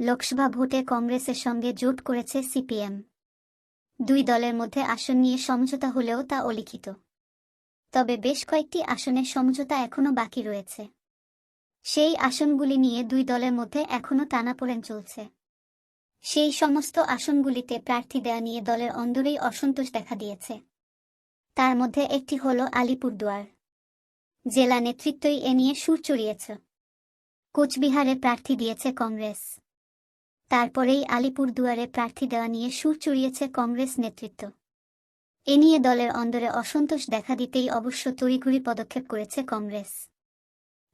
লোকসভা ভোটে কংগ্রেসের সঙ্গে জোট করেছে সিপিএম। দুই দলের মধ্যে আসন নিয়ে সমঝোতা হলেও তা অলিখিত। তবে বেশ কয়েকটি আসনের সমঝোতা এখনও বাকি রয়েছে। সেই আসনগুলি নিয়ে দুই দলের মধ্যে এখনও টানাপোড়েন চলছে। সেই সমস্ত আসনগুলিতে প্রার্থী দেয়া নিয়ে দলের অন্দরেই অসন্তোষ দেখা দিয়েছে। তার মধ্যে একটি হল আলিপুরদুয়ার। জেলা নেতৃত্বই এ নিয়ে সুর চড়িয়েছে। কোচবিহারে প্রার্থী দিয়েছে কংগ্রেস। তারপরেই আলিপুরদুয়ারে প্রার্থী দেওয়া নিয়ে সুর চড়িয়েছে কংগ্রেস নেতৃত্ব। এ নিয়ে দলের অন্দরে অসন্তোষ দেখা দিতেই অবশ্য তড়িঘড়ি পদক্ষেপ করেছে কংগ্রেস।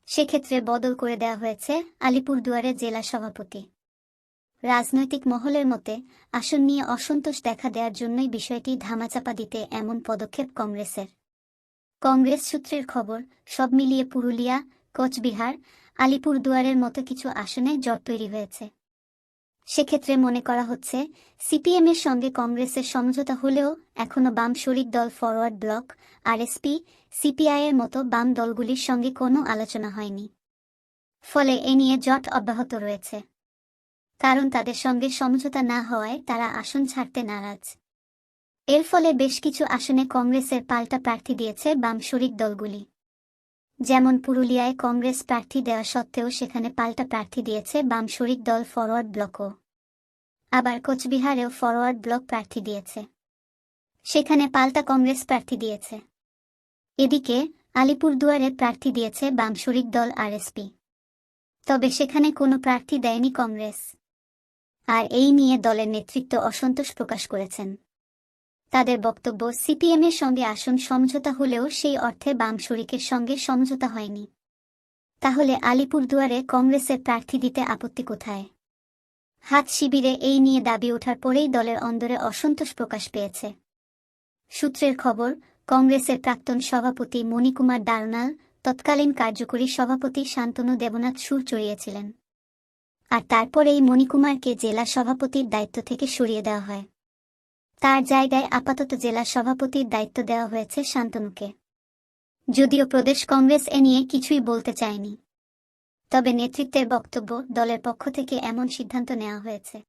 সেক্ষেত্রে বদল করে দেওয়া হয়েছে আলিপুরদুয়ারে জেলা সভাপতি। রাজনৈতিক মহলের মতে, আসন নিয়ে অসন্তোষ দেখা দেওয়ার জন্যই বিষয়টি ধামাচাপা দিতে এমন পদক্ষেপ কংগ্রেসের। কংগ্রেস সূত্রের খবর, সব মিলিয়ে পুরুলিয়া, কোচবিহার, আলিপুরদুয়ারের মতো কিছু আসনে জট তৈরি হয়েছে। সেক্ষেত্রে মনে করা হচ্ছে সিপিএমের সঙ্গে কংগ্রেসের সমঝোতা হলেও এখনও বাম শরিক দল ফরওয়ার্ড ব্লক আরএসপি সিপিআইয়ের মতো বাম দলগুলির সঙ্গে কোনো আলোচনা হয়নি। ফলে এ নিয়ে জট অব্যাহত রয়েছে। কারণ তাদের সঙ্গে সমঝোতা না হওয়ায় তারা আসন ছাড়তে নারাজ। এর ফলে বেশ কিছু আসনে কংগ্রেসের পাল্টা প্রার্থী দিয়েছে বাম শরিক দলগুলি। যেমন পুরুলিয়ায় কংগ্রেস প্রার্থী দেওয়া সত্ত্বেও সেখানে পাল্টা প্রার্থী দিয়েছে বাম শরিক দল ফরওয়ার্ড ব্লকও। আবার কোচবিহারেও ফরওয়ার্ড ব্লক প্রার্থী দিয়েছে। সেখানে পাল্টা কংগ্রেস প্রার্থী দিয়েছে। এদিকে আলিপুরদুয়ারে প্রার্থী দিয়েছে বাম শরিক দল আরএসপি। তবে সেখানে কোনো প্রার্থী দেয়নি কংগ্রেস। আর এই নিয়ে দলের নেতৃত্ব অসন্তোষ প্রকাশ করেছেন। তাদের বক্তব্য সিপিএমের সঙ্গে আসন সমঝোতা হলেও সেই অর্থে বাম শরিকের সঙ্গে সমঝোতা হয়নি। তাহলে আলিপুরদুয়ারে কংগ্রেসের প্রার্থী দিতে আপত্তি কোথায়? হাত শিবিরে এই নিয়ে দাবি ওঠার পরেই দলের অন্দরে অসন্তোষ প্রকাশ পেয়েছে। সূত্রের খবর, কংগ্রেসের প্রাক্তন সভাপতি মণিকুমার দারনাল তৎকালীন কার্যকরী সভাপতি শান্তনু দেবনাথ সুর চড়িয়েছিলেন। আর তারপরেই মণিকুমারকে জেলা সভাপতির দায়িত্ব থেকে সরিয়ে দেওয়া হয়। তার জায়গায় আপাতত জেলা সভাপতির দায়িত্ব দেওয়া হয়েছে শান্তনুকে। যদিও প্রদেশ কংগ্রেস এ নিয়ে কিছুই বলতে চায়নি। তবে নেতৃত্বের বক্তব্য দলের পক্ষ থেকে এমন সিদ্ধান্ত নেওয়া হয়েছে।